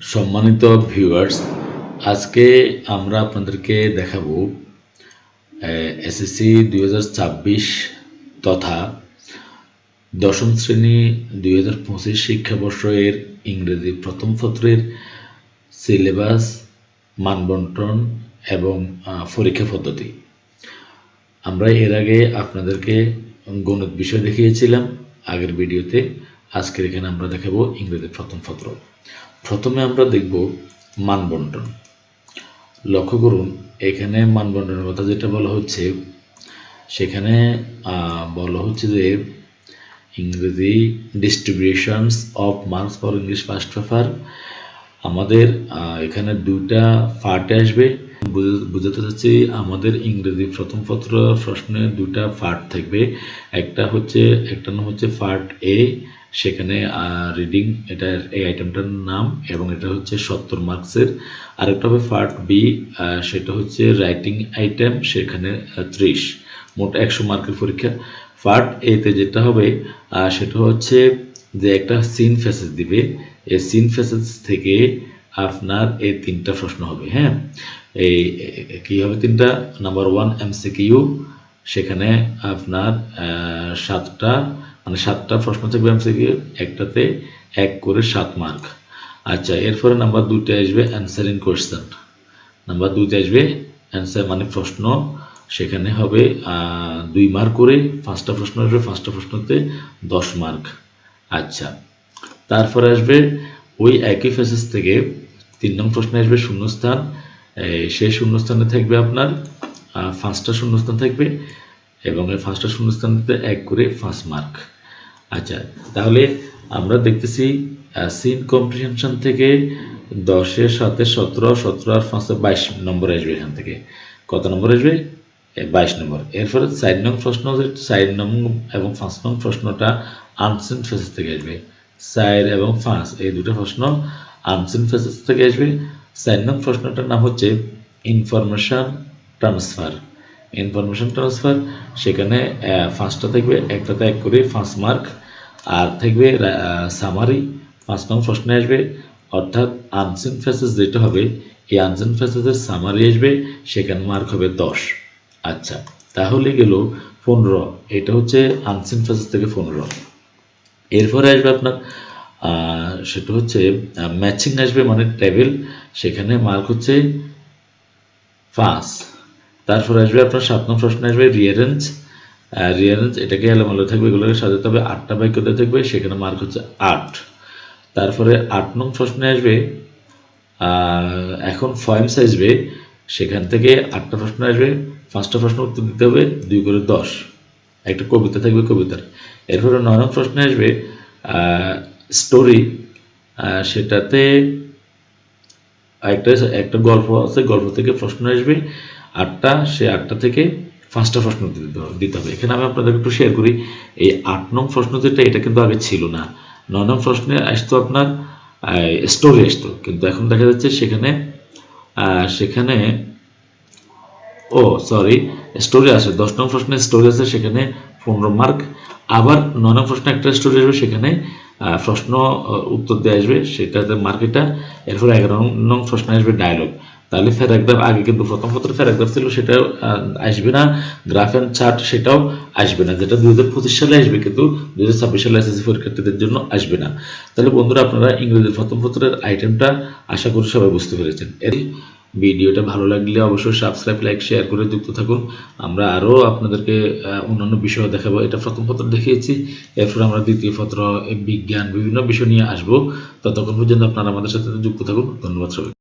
সম্মানিত ভিউয়ার্স আজকে আমরা আপনাদেরকে দেখাবো এসএসসি দুই হাজার ছাব্বিশ তথা দশম শ্রেণি দুই হাজার পঁচিশ শিক্ষাবর্ষ এর ইংরেজি প্রথম সত্রের সিলেবাস, মানবন্টন এবং পরীক্ষা পদ্ধতি। আমরা এর আগে আপনাদেরকে গণিত বিষয় দেখিয়েছিলাম, আগের ভিডিওতে। আজকের এখানে আমরা দেখাবো ইংরেজি প্রথম পত্র প্রথমে আমরা দেখব মানবন্টন। লক্ষ্য করুন, এখানে মানবন্টনের কথা যেটা বলা হচ্ছে, সেখানে বলা হচ্ছে যে ইংরেজি distributions of marks for English first paper আমাদের এখানে দুটা পার্টে আসবে। বোঝাতে চাচ্ছি, আমাদের ইংরেজি প্রথম পত্র প্রশ্নে দুটা পার্ট থাকবে। একটা হচ্ছে, একটা নাম হচ্ছে পার্ট এ সেখানে রিডিং এটা এই আইটেমটার নাম, এবং এটা হচ্ছে সত্তর মার্কসের আরেকটা হবে পার্ট বি সেটা হচ্ছে রাইটিং আইটেম সেখানে ত্রিশ, মোট একশো মার্কের পরীক্ষা। পার্ট এতে যেটা হবে সেটা হচ্ছে যে একটা সিন ফেসেজ দিবে। এই সিন ফেসেজ থেকে আপনার এই তিনটা প্রশ্ন হবে হ্যাঁ? এই কি হবে তিনটা? নাম্বার ওয়ান এমসিকিউ সেখানে আপনার সাতটা মানে সাতটা প্রশ্ন থাকবে এমসিকিউ একটাতে এক করে সাত মার্ক আচ্ছা এরপরে নাম্বার দুইটা আসবে অ্যান্সারিং কোয়েশ্চেন নাম্বার দুইতে আসবে অ্যান্সার মানে প্রশ্ন, সেখানে হবে দুই মার্ক করে পাঁচটা প্রশ্ন আসবে, পাঁচটা প্রশ্নতে দশ মার্ক আচ্ছা তারপরে আসবে ওই একই ফেসেস থেকে তিন নং প্রশ্নে আসবে শূন্যস্থান সেই শূন্যস্থানে থাকবে আপনার পাঁচটা শূন্যস্থান থাকবে এবং এই পাঁচটা শূন্যস্থানতে এক করে পাঁচ মার্ক আচ্ছা তাহলে আমরা দেখতেছি সিন কম্প্রিহেনশন থেকে দশের সাথে সতেরো সতেরো আর পাঁচে বাইশ নম্বর আসবে এখান থেকে। কত নম্বর আসবে? বাইশ নম্বর। এরপরে চার নং প্রশ্ন চার নং এবং পাঁচ নং প্রশ্নটা আনসেন ফেসেস থেকে আসবে। চার এবং পাঁচ, এই দুটো প্রশ্ন আনসেন ফেসেস থেকে আসবে। চার নং প্রশ্নটার নাম হচ্ছে ইনফরমেশন ট্রান্সফার ইনফরমেশন ট্রান্সফার সেখানে পাঁচটা থাকবে একটাতে এক করে পাঁচ মার্ক আর থাকবে সামারি পাঁচ নং প্রশ্নে আসবে, অর্থাৎ আনসেন ফেসেস যেটা হবে, এই আনসেন ফেসেসের সামারি আসবে, সেখানে মার্ক হবে দশ। আচ্ছা তাহলে গেল পনেরো, এটা হচ্ছে আনসেন ফেসেস থেকে পনেরো। এরপরে আসবে আপনার সেটা হচ্ছে ম্যাচিং আসবে মানে টেবিল সেখানে মার্ক হচ্ছে পাঁচ তারপরে আসবে আপনার সাত নং প্রশ্ন আসবে রিয়ারেঞ্জ রিয়ারেঞ্জ এটাকে এলোমেলো থাকবে, এগুলোকে সাজাতে হবে। আটটা বাক্য দিয়ে থাকবে, সেখানে মার্ক হচ্ছে আট। তারপরে আট নং প্রশ্নে আসবে এখন ফয়েমস আসবে, সেখান থেকে আটটা প্রশ্ন আসবে, পাঁচটা প্রশ্ন উত্তর দিতে হবে, দুই করে দশ। একটা কবিতা থাকবে কবিতার। এরপরে নয় নং প্রশ্নে আসবে স্টোরি সেটাতে একটা একটা গল্প আছে, গল্প থেকে প্রশ্ন আসবে। আটটা সে আটটা থেকে পাঁচটা প্রশ্ন দিতে হবে- এখানে আমি আপনাদের একটু শেয়ার করি, এই আট নং প্রশ্ন যেটা, এটা কিন্তু আগে ছিল না। নয় নং প্রশ্নে আসতো আপনার স্টোরি আসতো, কিন্তু এখন দেখা যাচ্ছে সেখানে সেখানে, ও সরি স্টোরি আছে। দশ নং প্রশ্নে স্টোরি আছে, সেখানে পনেরো মার্ক আবার নয় নং প্রশ্নে একটা স্টোরি আসবে, সেখানে প্রশ্ন উত্তর দিয়ে আসবে সেটাতে মার্ক এটা এরপর এগারো নং প্রশ্নে আসবে ডায়লগ তাহলে প্যারাগ্রাফ আগে কিন্তু প্রথম পত্র প্যারাগ্রাফ ছিল, সেটাও আসবে না। গ্রাফ অ্যান্ড চার্ট সেটাও আসবে না, যেটা দুই হাজার পঁচিশ সালে আসবে, কিন্তু দুই হাজার ছাব্বিশ সালে এসএসসি পরীক্ষার্থীদের জন্য আসবে না। তাহলে বন্ধুরা, আপনারা ইংরেজি প্রথম পত্রের আইটেমটা আশা করি সবাই বুঝতে পেরেছেন। এর ভিডিওটা ভালো লাগলে অবশ্যই সাবস্ক্রাইব লাইক শেয়ার করে যুক্ত থাকুন। আমরা আরও আপনাদেরকে অন্যান্য বিষয় দেখাবো। এটা প্রথম পত্র দেখিয়েছি। এরপর আমরা দ্বিতীয় পত্র বিজ্ঞান, বিভিন্ন বিষয় নিয়ে আসব। ততক্ষণ পর্যন্ত আপনারা আমাদের সাথে যুক্ত থাকুন। ধন্যবাদ সবাই